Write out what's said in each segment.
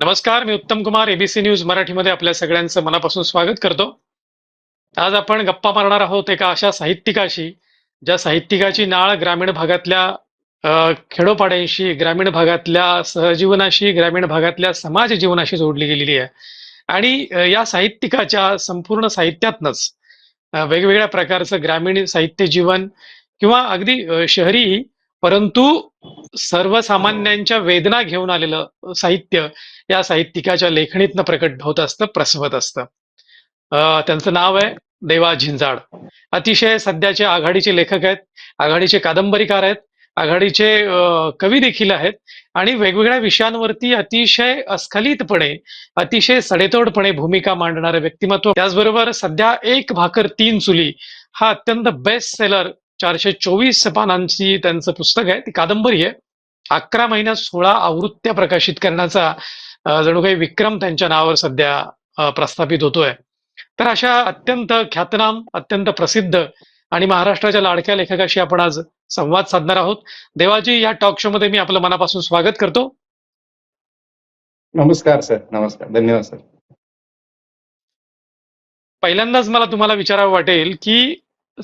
नमस्कार मी उत्तम Kumar ABC news मराठीमध्ये आपल्या सगळ्यांचं मनापासून स्वागत करतो. आज आपण गप्पा मारणार आहोत एका अशा साहित्यिकाशी ज्या साहित्यिकाची नाळ ग्रामीण भागातल्या खेडोपाड्यांशी ग्रामीण भागातल्या सहजीवनाशी ग्रामीण भागातल्या समाज जीवनाशी जोडली गेलेली आहे. आणि या साहित्यिकाच्या संपूर्ण साहित्यातनच वेगवेगळ्या प्रकारचं ग्रामीण साहित्य जीवन किंवा अगदी शहरी परंतु सर्वसामान्यांच्या वेदना घेऊन आलेलं साहित्य या साहित्यिकाच्या लेखणीतनं प्रकट होत असतं प्रसवत असतं. त्यांचं नाव आहे देवा झिंजाड. अतिशय सध्याचे आघाडीचे लेखक आहेत आघाडीचे कादंबरीकार आहेत आघाडीचे कवी देखील आहेत आणि वेगवेगळ्या विषयांवरती अतिशय अस्खलितपणे अतिशय सडेतोडपणे भूमिका मांडणारे व्यक्तिमत्व. त्याचबरोबर सध्या एक भाकर तीन चुली हा अत्यंत बेस्ट सेलर चारशे चोवीस पानांची त्यांचं पुस्तक आहे ती कादंबरी आहे. अकरा महिन्यात सोळा आवृत्त्या प्रकाशित करण्याचा जणू काही विक्रम त्यांच्या नावावर सध्या प्रस्थापित होतोय. तर अशा अत्यंत ख्यातनाम अत्यंत प्रसिद्ध आणि महाराष्ट्राच्या लाडक्या लेखकाशी आपण आज संवाद साधणार आहोत. देवाजी या टॉक शो मध्ये मी आपलं मनापासून स्वागत करतो. नमस्कार सर. नमस्कार. धन्यवाद सर. पहिल्यांदाच मला तुम्हाला विचारावं वाटेल की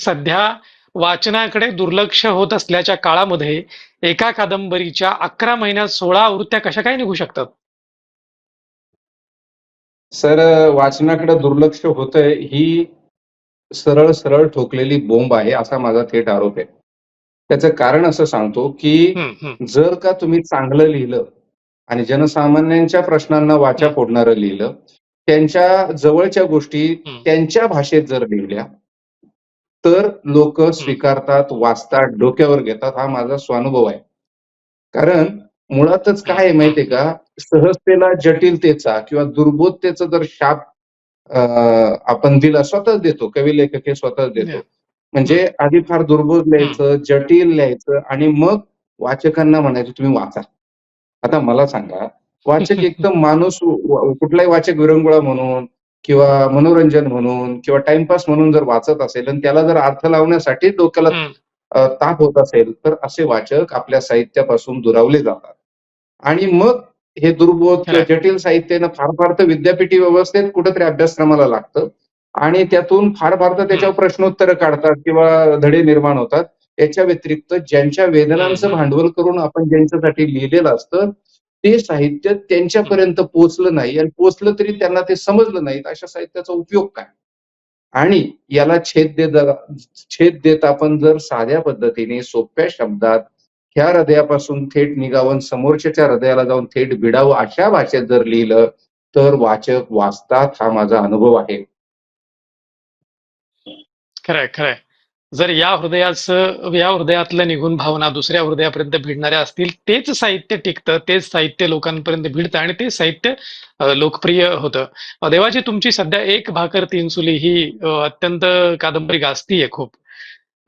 सध्या वाचनाकडे दुर्लक्ष होत असल्याच्या काळामध्ये एका कादंबरीच्या अकरा महिन्यात सोळा आवृत्त्या कशा काय निघू शकतात? सर वाचनाकडे दुर्लक्ष होतंय ही सरळ सरळ ठोकलेली बोंब आहे असा माझा थेट आरोप आहे. त्याचं कारण असं सांगतो की जर का तुम्ही चांगलं लिहिलं आणि जनसामान्यांच्या प्रश्नांना वाचा फोडणारं लिहिलं त्यांच्या जवळच्या गोष्टी. त्यांच्या भाषेत जर लिहिल्या तर लोक स्वीकारतात वाचतात डोक्यावर घेतात हा माझा स्वानुभव आहे. कारण मुळातच काय आहे माहितीये का? सहजतेला जटिलतेचा किंवा दुर्बोधतेचा जर शाप आपण दिला स्वतःच देतो. कवी लेखक हे स्वतःच देतो. म्हणजे आधी फार दुर्बोध लिहायचं जटिल लिहायचं आणि मग वाचकांना म्हणायचं तुम्ही वाचा. आता मला सांगा वाचक एकदम माणूस कुठलाही वाचक विरंगुळा म्हणून किंवा मनोरंजन म्हणून किंवा टाइमपास म्हणून जर वाचत असेल आणि त्याला जर अर्थ लावण्यासाठी डोक्याला ताप होत असेल तर असे वाचक आपल्या साहित्यापासून दुरावले जातात. आणि मग हे दुर्बोध. जटिल साहित्यानं फार फार तर विद्यापीठी व्यवस्थेत कुठेतरी अभ्यासक्रमाला लागतं. आणि त्यातून फार फार तर त्याच्यावर प्रश्नोत्तरं काढतात किंवा धडे निर्माण होतात. याच्या व्यतिरिक्त ज्यांच्या वेदनांचं. भांडवल करून आपण ज्यांच्यासाठी लिहिलेलं असतं ते साहित्य त्यांच्यापर्यंत पोहोचलं नाही आणि पोहोचलं तरी त्यांना ते समजलं नाही अशा साहित्याचा उपयोग काय? आणि याला छेद देत छेद देत आपण जर साध्या पद्धतीने सोप्या शब्दात ह्या हृदयापासून थेट निघावून समोरच्याच्या हृदयाला जाऊन थेट भिडावं अशा भाषेत जर लिहिलं तर वाचक वाचतात हा माझा अनुभव आहे. खरंय खरंय. जर या हृदयाचं या हृदयातलं निघून भावना दुसऱ्या हृदयापर्यंत भिडणाऱ्या असतील तेच साहित्य टिकतं तेच साहित्य लोकांपर्यंत भिडतं आणि ते साहित्य लोकप्रिय होतं. देवाची तुमची सध्या एक भाकर तीन सुली ही अत्यंत कादंबरी गाजतीये खूप.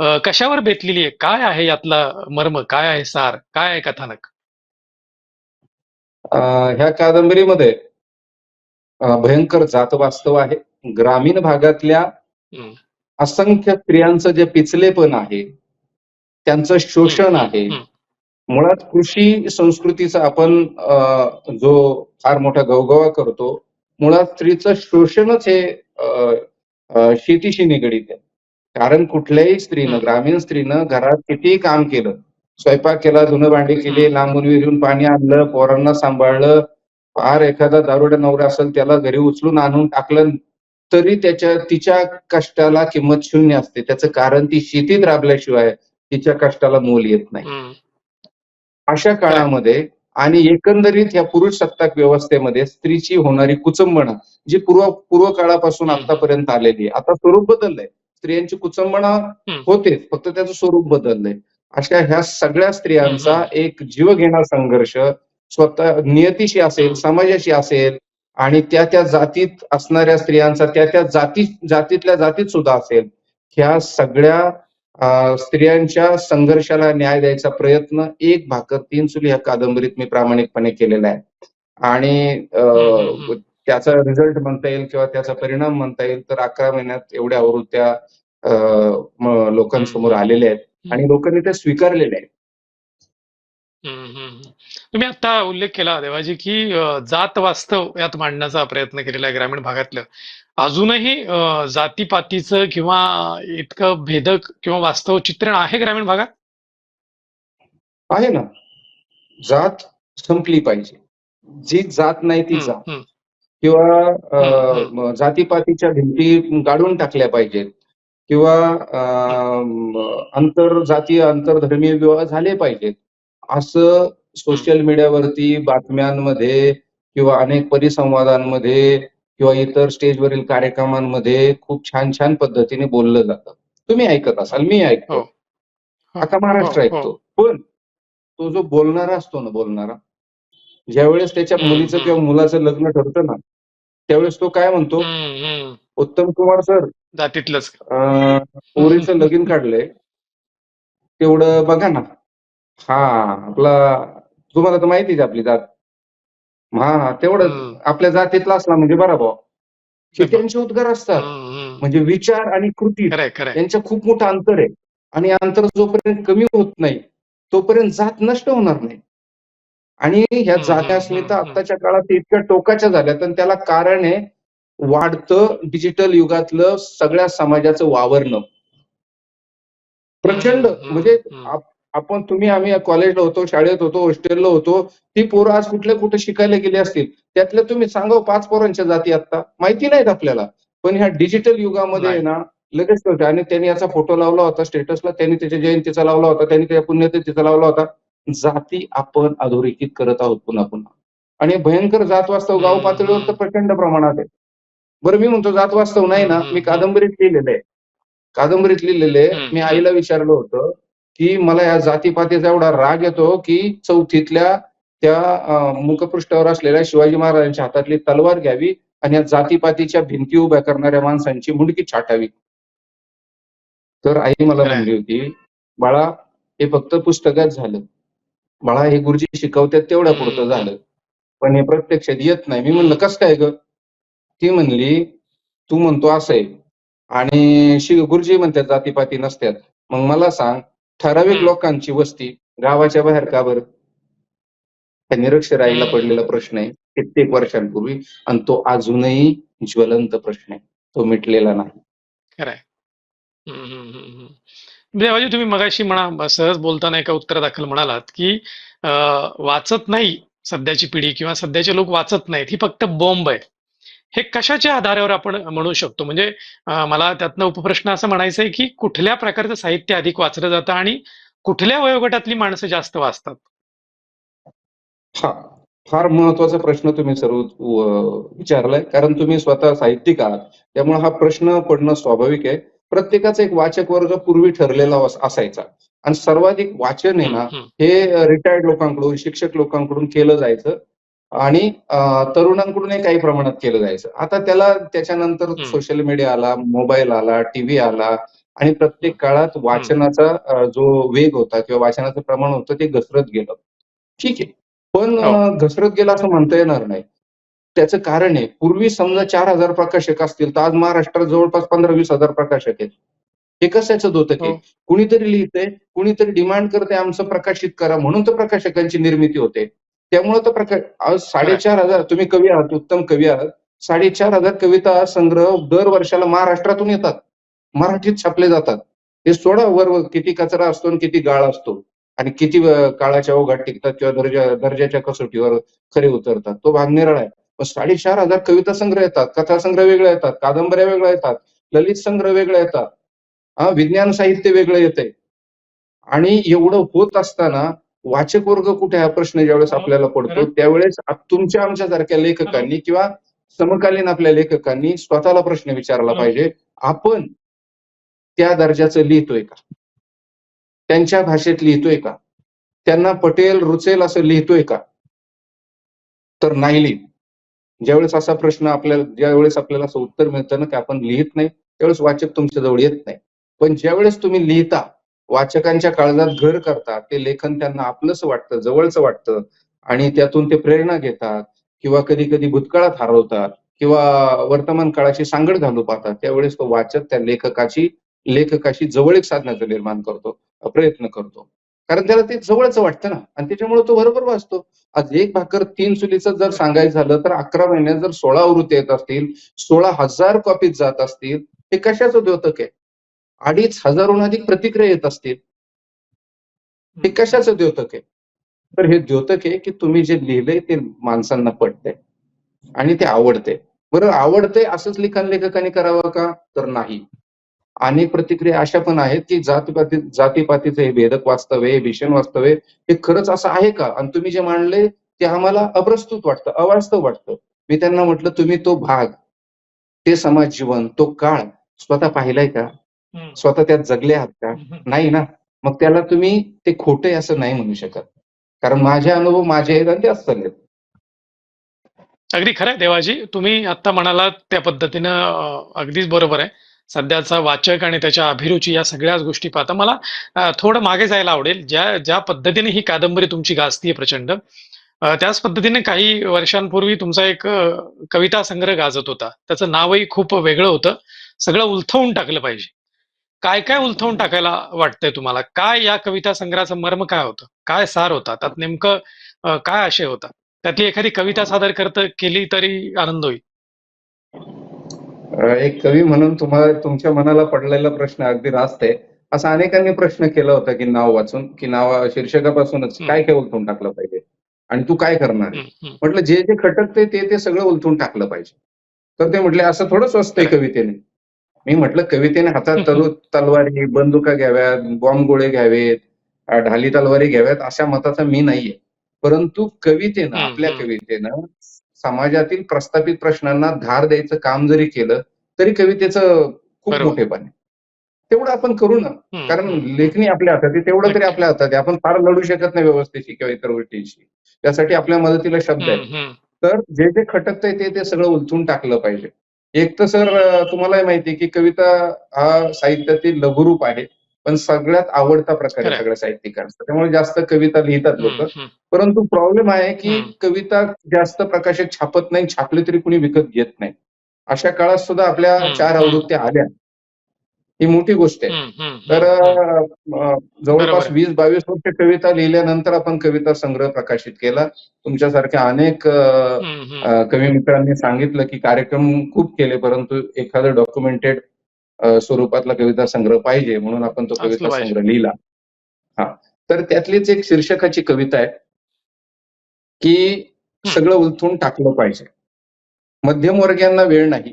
अ, कशावर बेतलेली आहे? काय आहे यातला मर्म? काय आहे सार? काय आहे कथानक? अं, ह्या कादंबरीमध्ये अं, भयंकर जात वास्तव आहे. ग्रामीण भागातल्या. असंख्य स्त्रियांचं जे पिचलेपण आहे त्यांचं शोषण आहे मुळात कृषी संस्कृतीचा आपण अं, जो फार मोठा गवगवा करतो मुळात स्त्रीचं शोषणच हे अं, अं, शेतीशी निगडीत आहे. कारण कुठल्याही स्त्रीनं. ग्रामीण स्त्रीनं घरात कितीही काम केलं स्वयंपाक केला धुणं भांडी केली. लांबून विहिरून पाणी आणलं पोरांना सांभाळलं फार एखादा दारुडा नवरा असेल त्याला घरी उचलून आणून टाकलं तरी त्याच्या तिच्या कष्टाला किंमत शून्य असते त्याचं कारण ती शेतीत राबल्याशिवाय तिच्या कष्टाला मोल येत नाही. अशा काळामध्ये आणि एकंदरीत या पुरुष सत्ताक व्यवस्थेमध्ये स्त्रीची होणारी कुचंबणा जी पूर्व पूर्व काळापासून. आतापर्यंत आलेली आहे आता स्वरूप बदललंय स्त्रियांची कुचंबणा. होतेच फक्त त्याचं स्वरूप बदललंय अशा ह्या सगळ्या स्त्रियांचा. एक जीव घेणा संघर्ष स्वतः नियतीशी असेल. समाजाशी असेल आणि त्या त्या जातीत असणाऱ्या स्त्रियांचा त्या त्या जाती जातीतल्या जातीत सुद्धा असेल ह्या सगळ्या स्त्रियांच्या संघर्षाला न्याय द्यायचा प्रयत्न एक भाकर तीन चुली ह्या कादंबरीत मी प्रामाणिकपणे केलेला आहे आणि. त्याचा रिझल्ट म्हणता येईल किंवा त्याचा परिणाम म्हणता येईल तर अकरा महिन्यात एवढ्या आवृत्त्या लोकांसमोर आलेल्या आहेत. आणि लोकांनी त्या स्वीकारलेल्या आहेत. तुम्ही आता उल्लेख केला देवाजी की जात वास्तव यात मांडण्याचा प्रयत्न केलेला आहे ग्रामीण भागातलं. अजूनही जातीपातीचं किंवा इतकं भेदक किंवा वास्तव चित्रण आहे ग्रामीण भागात? आहे ना. जात संपली पाहिजे. जी जात नाही ती जात. किंवा जातीपातीच्या भिंती गाडून टाकल्या पाहिजेत. किंवा अ, म, आंतरजातीय आंतरधर्मीय विवाह झाले पाहिजेत. असं सोशल मीडियावरती बातम्यांमध्ये किंवा अनेक परिसंवादांमध्ये किंवा इतर स्टेजवरील कार्यक्रमांमध्ये खूप छान छान पद्धतीने बोललं जातं. तुम्ही ऐकत असाल मी हो. ऐकतो हो. आता महाराष्ट्र हो हो. ऐकतो. पण तो जो बोलणारा असतो ना बोलणारा ज्यावेळेस त्याच्या मुलीचं. किंवा मुलाचं लग्न ठरतं ना त्यावेळेस तो काय म्हणतो. उत्तम कुमार सर जातीतलंच अं, पोरीचं लगीन काढलंय. तेवढं बघा ना. हा आपला तुम्हाला तर माहितीच आपली जात. हा हा तेवढं. आपल्या जातीतला असला म्हणजे बरा भाऊ. त्यांचे उद्गार असतात. म्हणजे विचार आणि कृती यांचं खूप मोठं अंतर आहे. आणि अंतर जोपर्यंत कमी होत नाही तोपर्यंत जात नष्ट होणार नाही. आणि ह्या हम्म, जाती हम्म, अस्मिता हम्म. आत्ताच्या काळात इतक्या टोकाच्या झाल्यात आणि त्याला कारण आहे वाढतं डिजिटल युगातलं सगळ्या समाजाचं वावरणं. प्रचंड म्हणजे आपण तुम्ही आम्ही कॉलेजला होतो शाळेत होतो हॉस्टेलला होतो ती पोरं आज कुठल्या कुठे शिकायला गेली असतील त्यातल्या तुम्ही सांगा पाच पोरांच्या जाती आता माहिती नाहीत आपल्याला. पण ह्या डिजिटल युगामध्ये ना लगेच कळतं आणि त्यांनी याचा फोटो लावला होता स्टेटसला त्यांनी त्याच्या जयंतीचा लावला होता त्यांनी त्याच्या पुण्यतिथीचा लावला होता. जाती आपण अधोरेखित करत आहोत पुन्हा पुन्हा आणि भयंकर जात वास्तव गाव पातळीवर तर. प्रचंड प्रमाणात आहे बरं मी म्हणतो जात वास्तव नाही ना मी. कादंबरीत लिहिलेलं आहे कादंबरीत लिहिलेले मी. आईला विचारलं होतं की मला या जातीपातीचा एवढा राग येतो की चौथीतल्या त्या मुखपृष्ठावर असलेल्या शिवाजी महाराजांच्या हातातली तलवार घ्यावी आणि या जातीपातीच्या भिंती उभ्या करणाऱ्या माणसांची मुंडकी छाटावी तर आई मला. म्हणली होती बाळा हे फक्त पुस्तकात झालं बाळा हे गुरुजी शिकवतात तेवढ्या पुरतं झालं. पण हे प्रत्यक्षात येत नाही. मी म्हणलं कसं काय ग? ती म्हणली तू म्हणतो असं आहे. आणि शि गुरुजी म्हणतात जातीपाती नसतात मग मला सांग ठराविक. लोकांची वस्ती गावाच्या बाहेर का बरं? निरक्षर आईला. पडलेला प्रश्न आहे कित्येक वर्षांपूर्वी आणि तो अजूनही ज्वलंत प्रश्न आहे. तो मिटलेला नाही. देवाजी तुम्ही मगाशी म्हणा सहज बोलताना एका उत्तरादाखल म्हणालात की वाचत नाही सध्याची पिढी किंवा सध्याचे लोक वाचत नाहीत. ही फक्त बॉम्ब आहे. हे कशाच्या आधारावर आपण म्हणू शकतो? म्हणजे मला त्यातनं उपप्रश्न असं म्हणायचं आहे की कुठल्या प्रकारचं साहित्य अधिक वाचलं जातं आणि कुठल्या वयोगटातली माणसं जास्त वाचतात? हा फार महत्त्वाचा प्रश्न तुम्ही सर्व विचारलाय. कारण तुम्ही स्वतः साहित्यिक आहात. त्यामुळे हा प्रश्न पडणं स्वाभाविक आहे. प्रत्येकाचा एक वाचक वर्ग पूर्वी ठरलेला अस- असायचा. आणि सर्वाधिक वाचन आहे ना. हे रिटायर्ड लोकांकडून शिक्षक लोकांकडून केलं जायचं. आणि तरुणांकडूनही काही प्रमाणात केलं जायचं. आता त्याला त्याच्यानंतर. सोशल मीडिया आला मोबाईल आला टीव्ही आला. आणि प्रत्येक काळात वाचनाचा जो वेग होता किंवा वाचनाचं प्रमाण होतं ते घसरत गेलं. ठीक आहे. पण हो. घसरत गेलं असं म्हणता येणार नाही. त्याचं कारण आहे पूर्वी समजा चार हजार प्रकाशक असतील तर आज महाराष्ट्रात जवळपास पंधरा वीस हजार प्रकाशक आहेत. हे कशाचं दोतक आहे? हो. कुणीतरी लिहितंय कुणीतरी डिमांड करते आमचं प्रकाशित करा म्हणून तर प्रकाशकांची निर्मिती होते. त्यामुळे तर प्रकाश आज साडेचार हजार तुम्ही कवी आहात उत्तम कवी आहात साडेचार हजार कविता संग्रह दर वर्षाला महाराष्ट्रातून येतात. मराठीत छापले जातात. हे सोडा वर किती कचरा असतो आणि किती गाळ असतो. आणि किती काळाच्या ओघात टिकतात किंवा दर्जा दर्जाच्या कसोटीवर खरे उतरतात. तो भाग निराळा आहे. साडेचार हजार कविता संग्रह येतात कथा संग्रह वेगळे येतात कादंबऱ्या वेगळ्या येतात ललित संग्रह वेगळे येतात. हा विज्ञान साहित्य वेगळं येतंय. आणि एवढं होत असताना वाचक वर्ग कुठे हा प्रश्न ज्यावेळेस आपल्याला पडतो त्यावेळेस तुमच्या आमच्यासारख्या लेखकांनी किंवा समकालीन आपल्या लेखकांनी स्वतःला प्रश्न विचारला पाहिजे आपण त्या दर्जाचं लिहितोय का? त्यांच्या भाषेत लिहितोय का? त्यांना पटेल रुचेल असं लिहितोय का? तर नाही लिहित. ज्यावेळेस असा प्रश्न आपल्याला ज्यावेळेस आपल्याला असं उत्तर मिळतं ना की आपण लिहित नाही त्यावेळेस वाचक तुमच्या जवळ येत नाही. पण ज्यावेळेस तुम्ही लिहिता वाचकांच्या काळजात घर करता ते लेखन त्यांना आपलंच वाटतं जवळचं वाटतं आणि त्यातून ते प्रेरणा घेतात किंवा कधी कधी भूतकाळात हरवतात किंवा वर्तमान काळाची सांगड घालू पाहतात त्यावेळेस तो वाचक त्या लेखकाची लेखकाशी जवळीक साधण्याचं निर्माण करतो प्रयत्न करतो. कारण त्याला ते जवळच वाटतं ना. आणि त्याच्यामुळे तो बरोबर वाचतो. आज एक भाकर तीन चुलीचं जर सांगायचं झालं तर अकरा महिन्यात जर सोळा आवृत्ती येत असतील सोळा हजार कॉपीज जात असतील हे कशाचं द्योतक आहे? अडीच हजारहून अधिक प्रतिक्रिया येत असतील. हे कशाचं द्योतक आहे? तर हे द्योतक आहे की तुम्ही जे लिहिलंय ते माणसांना पटतंय. आणि ते आवडते बरं आवडते असंच लिखाण लेखकाने करावं का? तर नाही. अनेक प्रतिक्रिया अशा पण आहेत की जातीपाती जातीपातीचं हे भेदक वास्तव आहे भीषण वास्तव आहे हे खरंच असं आहे का? आणि तुम्ही जे मांडले ते आम्हाला अप्रस्तुत वाटतं अवास्तव वाटतं. मी त्यांना म्हटलं तुम्ही तो भाग ते समाज जीवन तो काळ स्वतः पाहिलाय का? स्वतः त्यात जगले आहात का? नाही ना. मग त्याला तुम्ही ते खोटे असं नाही म्हणू शकत. कारण माझे अनुभव माझे आहेत आणि ते असतील अगदी खरं आहे देवाजी. तुम्ही आता म्हणालात त्या पद्धतीनं अगदीच बरोबर आहे. सध्याचा वाचक आणि त्याच्या अभिरुची या सगळ्याच गोष्टी पाहता मला थोडं मागे जायला आवडेल. ज्या ज्या पद्धतीने ही कादंबरी तुमची गाजतीये प्रचंड त्याच पद्धतीने काही वर्षांपूर्वी तुमचा एक कविता संग्रह गाजत होता. त्याचं नावही खूप वेगळं होतं. सगळं उलथवून टाकलं पाहिजे. काय काय उलथवून टाकायला वाटतंय तुम्हाला? काय या कविता संग्रहाचं मर्म काय होतं? काय सार होता? त्यात नेमकं काय आशय होता? त्यातली एखादी कविता सादर करत केली तरी आनंद होईल. एक कवी म्हणून तुम्हाला तुमच्या मनाला पडलेला प्रश्न अगदी रास्त आहे असा अनेकांनी प्रश्न केला होता की नाव वाचून की नाव शीर्षकापासूनच. काय काय उलथून टाकलं पाहिजे आणि तू काय करणार आहे? म्हटलं जे जे खटकते ते ते सगळं उलथून टाकलं पाहिजे तर ते म्हटले असं थोडंच असतंय कवितेने मी म्हटलं कवितेने हातात तलू तलवारी बंदुका घ्याव्यात बॉम्ब गोळे घ्यावेत ढाली तलवारी घ्याव्यात अशा मताचा मी नाहीये परंतु कवितेनं आपल्या. कवितेनं समाजातील प्रस्थापित प्रश्नांना धार द्यायचं काम जरी केलं तरी कवितेचं खूप. मोठेपण आहे तेवढं आपण करू ना कारण. लेखणी आपल्या हातात आहे तेवढं तरी. आपल्या हातात आहे आपण फार लढू शकत नाही व्यवस्थेशी किंवा इतर गोष्टींशी त्यासाठी आपल्या मदतीला शब्द हम्म. तर जे जे खटकतंय ते ते सगळं उलथून टाकलं पाहिजे एक तर सर तुम्हालाही माहिती आहे की कविता हा साहित्यातील लघुरूप आहे पण सगळ्यात आवडता प्रकार आहे. सगळ्या साहित्यिकांचा त्यामुळे जास्त कविता लिहितात लोक. परंतु प्रॉब्लेम आहे की. कविता जास्त प्रकाशक छापत नाही छापले तरी कुणी विकत घेत नाही अशा काळात सुद्धा आपल्या चार. आवृत्त्या आल्या ही मोठी गोष्ट आहे तर जवळपास. वीस बावीस वर्ष कविता लिहिल्यानंतर आपण कविता संग्रह प्रकाशित केला तुमच्यासारख्या अनेक कवी मित्रांनी सांगितलं की कार्यक्रम खूप केले परंतु एखादं डॉक्युमेंटेड स्वरूपातला कविता संग्रह पाहिजे म्हणून आपण तो कविता. संग्रह लिहिला. हा. तर त्यातलीच एक शीर्षकाची कविता आहे की सगळं उलथून टाकलं पाहिजे. मध्यमवर्गीयांना वेळ नाही.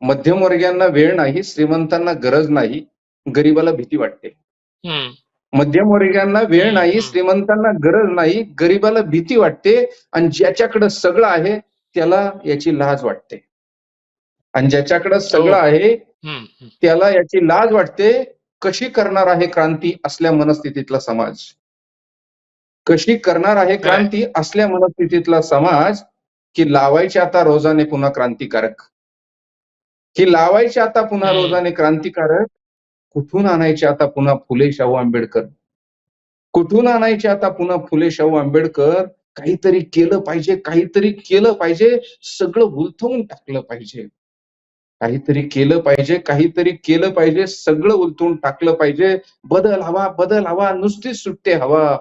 मध्यमवर्गीयांना वेळ नाही श्रीमंतांना गरज नाही गरिबाला भीती वाटते. मध्यमवर्गीयांना वेळ नाही. श्रीमंतांना गरज नाही गरिबाला भीती वाटते आणि ज्याच्याकडे सगळं आहे त्याला याची लाज वाटते. आणि ज्याच्याकडे सगळं. आहे. त्याला याची लाज वाटते कशी करणार आहे क्रांती असल्या मनस्थितीतला समाज कशी करणार आहे क्रांती असल्या मनस्थितीतला समाज की लावायचे आता रोजाने पुन्हा क्रांतिकारक की लावायचे आता पुन्हा. रोजाने क्रांतिकारक कुठून आणायचे आता पुन्हा फुले शाहू आंबेडकर कुठून आणायचे आता पुन्हा फुले शाहू आंबेडकर काहीतरी केलं पाहिजे काहीतरी केलं पाहिजे सगळं उलथवून टाकलं पाहिजे काहीतरी केलं पाहिजे काहीतरी केलं पाहिजे सगळं उलथून टाकलं पाहिजे. बदल हवा बदल हवा नुसतीच सुट्टे हवा.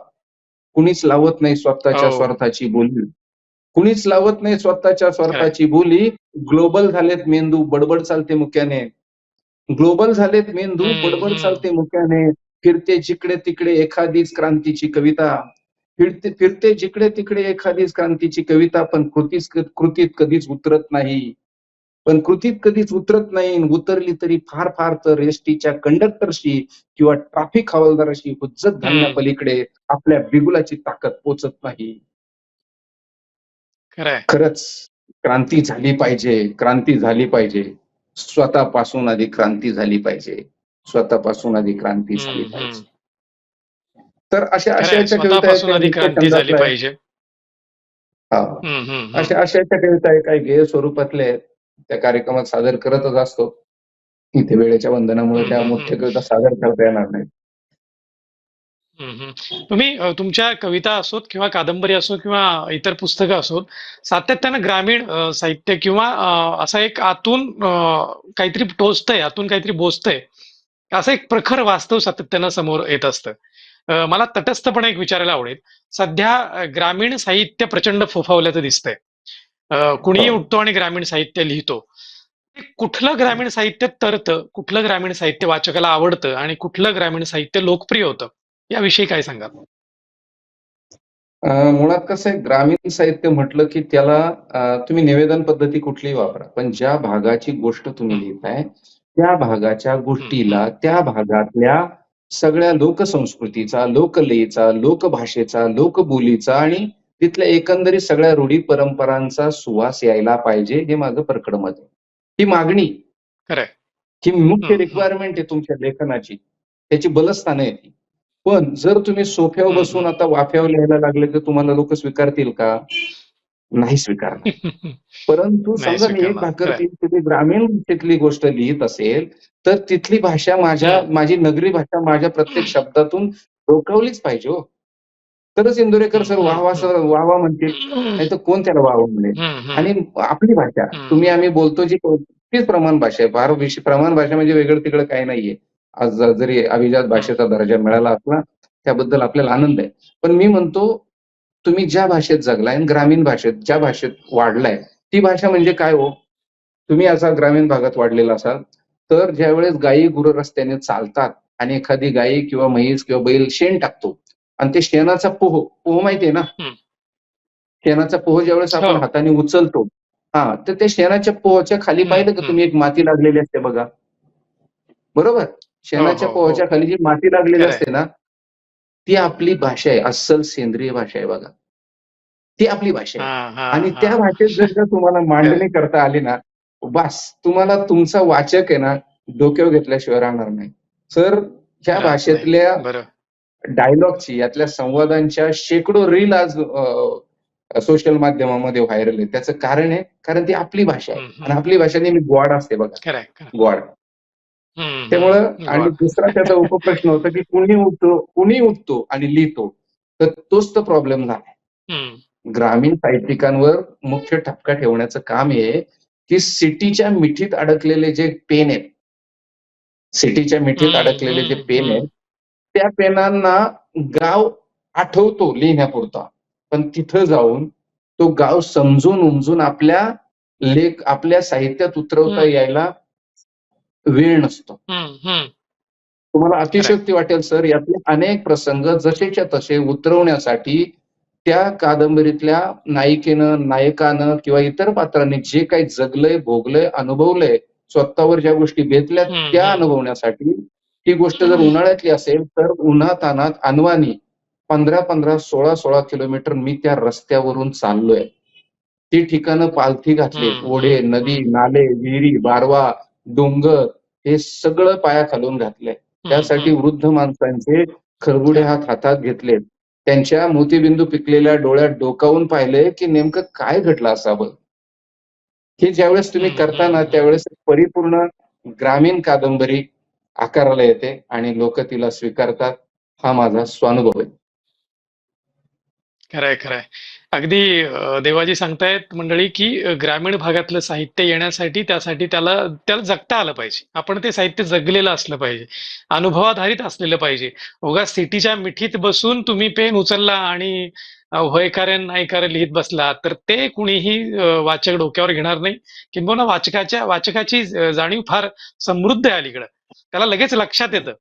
कुणीच लावत नाही स्वतःच्या हो. स्वार्थाची बोली. कुणीच लावत नाही स्वतःच्या स्वार्थाची बोली. ग्लोबल झालेत मेंदू बडबड चालते मुक्याने. ग्लोबल झालेत मेंदू बडबड. चालते मुक्याने. फिरते जिकडे तिकडे एखादीच क्रांतीची कविता. फिरते फिरते जिकडे तिकडे एखादीच क्रांतीची कविता पण कृतीच कृतीत कधीच उतरत नाही. पण कृतीत कधीच उतरत नाही आणि उतरली तरी फार फार तर एसटीच्या कंडक्टरशी किंवा ट्रॅफिक हवालदाराशी हुज्जत घालण्यापलीकडे आपल्या बिगुलाची ताकद पोचत नाही. खरंच क्रांती झाली पाहिजे क्रांती झाली पाहिजे. स्वतःपासून आधी क्रांती झाली पाहिजे. स्वतःपासून आधी क्रांती झाली पाहिजे. तर अशा अशाच्या कविता. पाहिजे. हा. अशा अशाच्या कविता काही गेय स्वरूपातल्या आहेत. त्या कार्यक्रमात सादर करतच असतो इथे वेळेच्या बंधनामुळे त्या मोठ्या हम्म. कविता सादर करता येणार नाही. तुम्ही तुमच्या कविता असोत किंवा कादंबरी असो किंवा इतर पुस्तकं असोत सातत्यानं ग्रामीण साहित्य किंवा असा एक आतून काहीतरी टोचतंय आतून काहीतरी बोचतंय असं एक प्रखर वास्तव सातत्यानं समोर येत असतं मला तटस्थपणे एक विचारायला आवडेल. सध्या ग्रामीण साहित्य प्रचंड फोफावल्याचं दिसतंय. कुणीही. उठतो आणि ग्रामीण साहित्य लिहितो. कुठलं ग्रामीण साहित्य तरतं, कुठलं ग्रामीण साहित्य वाचकाला आवडतं आणि कुठलं ग्रामीण साहित्य लोकप्रिय होतं? याविषयी काय सांगाल? अ, मुळात कसं आहे ग्रामीण साहित्य म्हटलं की त्याला तुम्ही निवेदन पद्धती कुठलीही वापरा. पण ज्या भागाची गोष्ट तुम्ही. लिहिताय, त्या भागाच्या गोष्टीला. त्या भागातल्या सगळ्या लोकसंस्कृतीचा, लोकलयीचा, लोकभाषेचा, लोकबोलीचा आणि तिथल्या एकंदरीत सगळ्या रूढी परंपरांचा सुवास यायला पाहिजे, हे माझं परखड मत आहे. ही मागणी. ही मुख्य. रिक्वायरमेंट आहे तुमच्या लेखनाची. त्याची बलस्थानं आहेत ती. पण जर तुम्ही सोफ्यावर बसून. आता वाफ्यावर लिहायला लागले, तर तुम्हाला लोकं स्वीकारतील का? नाही स्वीकारणार. परंतु समजा मी एक. भाकर ग्रामीण भाषेतली गोष्ट लिहीत असेल, तर तिथली भाषा माझ्या. माझी नगरी भाषा माझ्या प्रत्येक शब्दातून डोकावलीच पाहिजे हो. तरच इंदुरेकर सर वाह, वाह. सर वाह, वाह म्हणतील. नाहीतर कोण त्याला वाह, म्हणेल. आणि आपली भाषा तुम्ही. आम्ही बोलतो जी तीच प्रमाण भाषा आहे. फार प्रमाण भाषा म्हणजे वेगळं-तिगळं काही नाहीये. आज जरी अभिजात. भाषेचा दर्जा मिळाला असला, त्याबद्दल आपल्याला आनंद आहे. पण मी म्हणतो, तुम्ही ज्या भाषेत जगलाय आणि ग्रामीण भाषेत ज्या भाषेत वाढलाय, ती भाषा म्हणजे काय हो? तुम्ही असा ग्रामीण भागात वाढलेला असाल, तर ज्यावेळेस गायी गुरं रस्त्याने चालतात आणि एखादी गाई किंवा म्हैस किंवा बैल शेण टाकतो आणि ते शेणाचा पोह, पोह माहिती आहे ना? शेणाचा पोह ज्यावेळेस आपण हो. हाताने उचलतो हां, तर त्या शेणाच्या पोहच्या खाली पाहिलं का. तुम्ही एक माती लागलेली असते बघा. बरोबर? शेणाच्या हो, पोहच्या हो. खाली जी माती लागलेली. असते ना, ती आपली भाषा आहे. अस्सल सेंद्रिय भाषा आहे बघा. ती आपली भाषा आहे. आणि त्या. भाषेत जर का तुम्हाला. मांडणी करता आली ना, बास तुम्हाला तुमचा वाचक आहे ना, डोक्यावर घेतल्याशिवाय राहणार नाही. सर ह्या. भाषेतल्या. डायलॉगची, यातल्या संवादांच्या शेकडो रील आज सोशल माध्यमामध्ये व्हायरल आहे. त्याचं कारण आहे, कारण ती आपली भाषा आहे. आणि आपली भाषा नेहमी गोड असते बघा. गोड. हं, त्यामुळं. आणि. दुसरा त्याचा उपप्रश्न होता, की कुणी उठतो कुणी उठतो आणि लिहितो. तर तोच तर प्रॉब्लेम झालाय. हं. ग्रामीण साहित्यिकांवर मुख्य ठपका ठेवण्याचं काम आहे, की सिटीच्या मिठीत अडकलेले जे पेन आहेत सिटीच्या मिठीत अडकलेले जे पेन. आहेत, त्या पेनांना गाव आठवतो लिहिण्यापुरता. पण तिथं जाऊन तो गाव समजून-उमजून आपल्या लेख आपल्या साहित्यात उतरवता. यायला वेळ नसतो. तुम्हाला खरंय. अतिशयोक्ती वाटेल सर, यातले अनेक प्रसंग जसेच्या तसे उतरवण्यासाठी त्या कादंबरीतल्या नायिकेनं, नायकानं किंवा इतर पात्रांनी जे काही जगलंय, भोगलंय, अनुभवलंय, स्वतःवर ज्या गोष्टी बेतल्यात हं, त्या. अनुभवण्यासाठी ही गोष्ट जर उन्हाळ्यातली असेल, तर उन्हातान्हात अनवाणी 15-15, 16-16 किलोमीटर मी त्या रस्त्यावरून चाललोय. ती ठिकाणं पालथी घातलीत. हं, ओढे, नदी. नाले, विहिरी, बारवा, डोंगर हे सगळं पायाखालून घातलंय. हं, त्यासाठी. वृद्ध माणसांचे खरंय. हात हातात घेतलेत. त्यांच्या मोतीबिंदू पिकलेल्या डोळ्यात डोकावून पाहिलंय, की नेमकं काय घडलं असावं? हे ज्यावेळेस तुम्ही करता ना, हं. त्यावेळेस परिपूर्ण ग्रामीण कादंबरी आकाराला येते आणि लोक तिला स्वीकारतात. हा माझा स्वानुभव आहे. खरंय, खरंय. अगदी देवाजी सांगतायत मंडळी, की ग्रामीण भागातलं साहित्य येण्यासाठी त्यासाठी त्याला त्याला जगता आलं पाहिजे. आपण ते साहित्य जगलेलं असलं पाहिजे. अनुभवाधारित असलेलं पाहिजे. उगा सिटीच्या मिठीत बसून तुम्ही पेन उचलला आणि अ, होय लिहित बसला, तर ते कुणीही वाचक डोक्यावर घेणार नाही. किंबहुना वाचकाच्या वाचकाची जाणीव फार समृद्ध आहे अलीकडं. त्याला लगेच लक्षात येतं.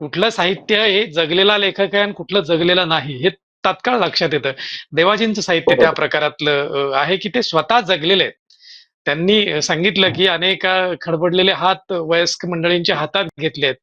कुठलं साहित्य हे जगलेला लेखक आहे आणि कुठलं जगलेलं नाही, हे तात्काळ लक्षात येतं. देवाजींचं साहित्य त्या बरोबर. प्रकारातलं अ, आहे, की ते स्वतः जगलेले आहेत. त्यांनी सांगितलं, की अनेक खडबडलेले हात वयस्क मंडळींच्या हातात घेतलेत.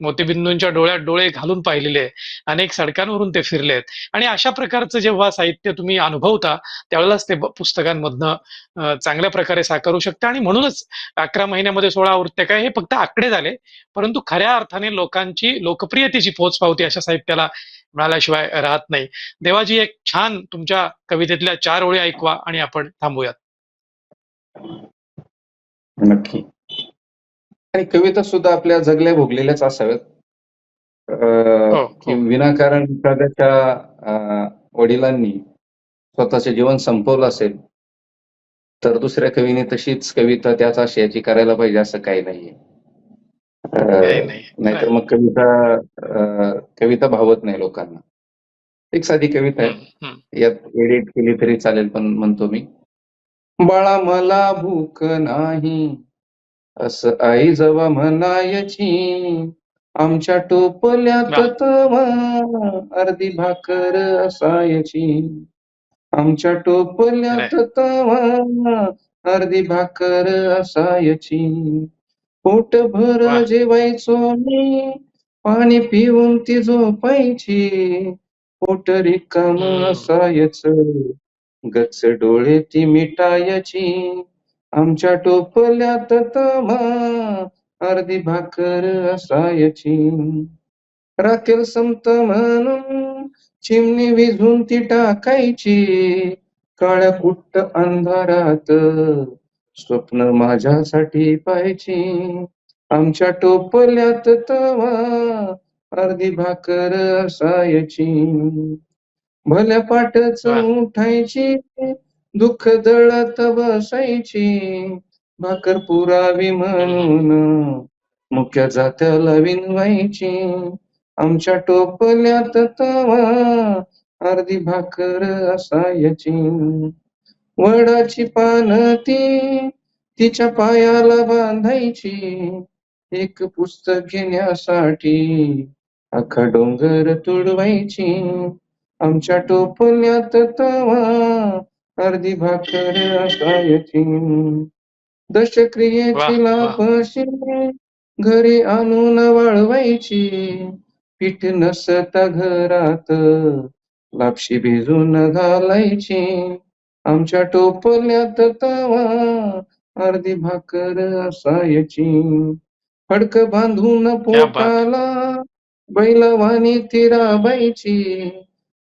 मोतीबिंदूंच्या डोळ्यात डोळे घालून पाहिलेले अनेक सडकांवरून ते फिरलेत आणि अशा प्रकारचं जेव्हा साहित्य तुम्ही अनुभवता, त्यावेळेलाच ते पुस्तकांमधनं चांगल्या प्रकारे साकारू शकते आणि म्हणूनच 11 महिन्यामध्ये 16 आवृत्त्या काय हे फक्त आकडे झाले. परंतु खऱ्या अर्थाने लोकांची लोकप्रियतेची पोहोचपावती अशा साहित्याला मिळाल्याशिवाय राहत नाही. देवाजी एक छान तुमच्या कवितेतल्या चार ओळी ऐकवा आणि आपण थांबूयात. नक्की. आणि कविता सुद्धा आपल्या जगल्या भोगलेल्याच असाव्यात. अ, हो, की हो. विनाकारण एखाद्याच्या वडिलांनी स्वतःचे जीवन संपवलं असेल, तर दुसऱ्या कवीने तशीच कविता त्याच आशयाची करायला पाहिजे असं काही नाहीये. नाहीतर मग कविता कविता भावत नाही लोकांना एक साधी कविता आहे. यात एडिट केली तरी चालेल पण म्हणतो मी बाळा मला भूक नाही. असं आई जवा म्हणायची आमच्या टोपल्यात अर्धी भाकर असायची. आमच्या टोपल्यात तवा अर्धी भाकर असायची. पोटभर वा. जेवायचो मी पाणी पिऊन ती झोपायची. पोट रिकाम. असायचं. गच्च डोळे ती मिटायची. आमच्या टोपल्यात तमा अर्धी भाकर असायची. राखेल संत म्हणून चिमणी विझून ती टाकायची. काळ्या कुट्ट अंधारात स्वप्न माझ्यासाठी पाहायची. आमच्या टोपल्यात तवा अर्धी भाकर असायची. भल्या पाटच वा. उठायची दुःख दळत बसायची. भाकर पुरावी म्हणून मुख्य जात्याला विनवायची. आमच्या टोपल्यात तवा अर्धी भाकर असायची. वडाची पान ती तिच्या पायाला बांधायची. एक पुस्तक घेण्यासाठी अख्खा डोंगर तुडवायची. आमच्या टोपल्यात तवा अर्धी भाकर असायची दशक्रियेची. लापशी घरी आणून वाळवायची. पीठ नसता घरात लापशी भिजून घालायची. आमच्या टोपल्यात तवा अर्धी भाकर असायची फडक बांधून. पोटाला बैलवाणी ती राबायची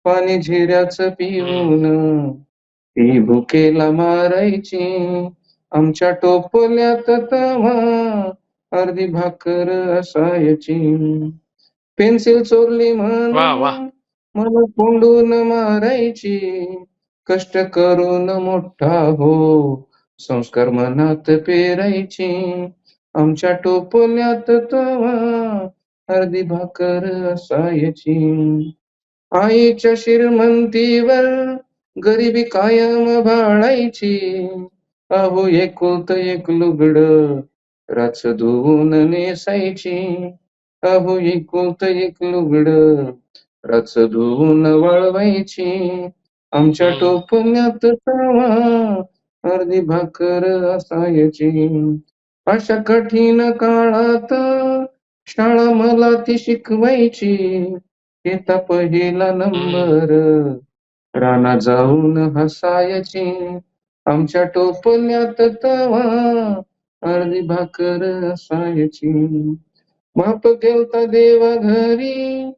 पाणी झिऱ्याचं पिऊन. ती भुकेला मारायची. आमच्या टोपल्यात तवा. अर्धी भाकर असायची. पेन्सिल चोरली. म्हणून मला कोंडून मारायची. कष्ट करून मोठा हो. संस्कार मनात पेरायची. आमच्या टोपल्यात तवा. अर्धी भाकर असायची. आईच्या श्रीमंतीवर गरिबी कायम बाळायची. अहो एकुलत एक लुगड राच धुवून नेसायची. अहो एकुलत एक लुगड राच धुवून वाळवायची. आमच्या. टोपल्यात तवा अर्धी भाकर असायची. अशा कठीण काळात शाळा मला ती शिकवायची. येता पहिला नंबर. राणा जाऊन हसायची. आमच्या टोपल्यात तवा. अर्धी भाकर असायची. माप गेलता देवा घरी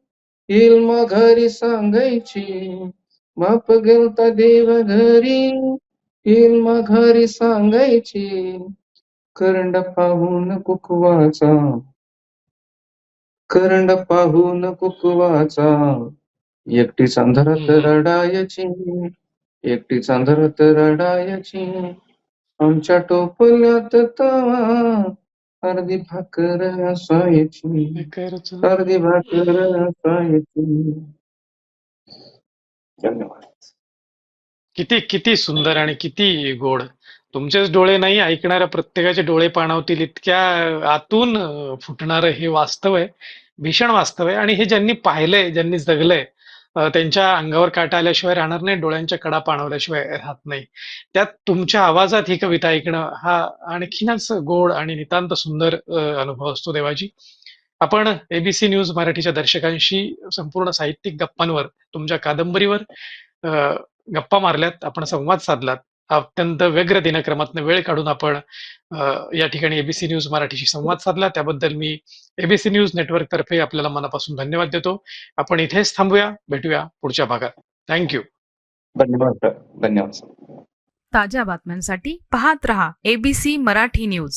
येईल मग घरी सांगायची. माप गेलता देवा घरी येईल मग घरी सांगायची. करंड पाहून कुकवाचा. करंड पाहून कुकवाचा. एकटीच अंधारात. रडायची एकटीच अंधारात रडायची. आमच्या टोपल्यात तवा अर्धी भाकर असायची. अर्धी भाकर असायची. धन्यवाद. किती किती सुंदर आणि किती गोड. तुमचेच डोळे नाही ऐकणाऱ्या प्रत्येकाचे डोळे पाणावतील इतक्या आतून फुटणारं हे वास्तव आहे. भीषण वास्तव आहे. आणि हे ज्यांनी पाहिलंय ज्यांनी जगलंय त्यांच्या अंगावर काटा आल्याशिवाय राहणार नाही डोळ्यांच्या कडा पाणवल्याशिवाय राहत नाही. त्यात तुमच्या आवाजात ही कविता ऐकणं हा आणखीनच गोड आणि नितांत सुंदर अनुभव असतो देवाजी. आपण एबीसी न्यूज मराठीच्या दर्शकांशी संपूर्ण साहित्यिक गप्पांवर तुमच्या कादंबरीवर गप्पा मारल्यात आपण संवाद साधलात. अत्यंत व्यग्र दिनक्रमातनं वेळ काढून आपण या ठिकाणी एबीसी न्यूज मराठीशी संवाद साधला. त्याबद्दल मी एबीसी न्यूज नेटवर्क तर्फे आपल्याला मनापासून धन्यवाद देतो. आपण इथेच थांबूया. भेटूया पुढच्या भागात. थँक्यू धन्यवाद धन्यवाद सर. ताज्या बातम्यांसाठी पाहत रहा एबीसी मराठी न्यूज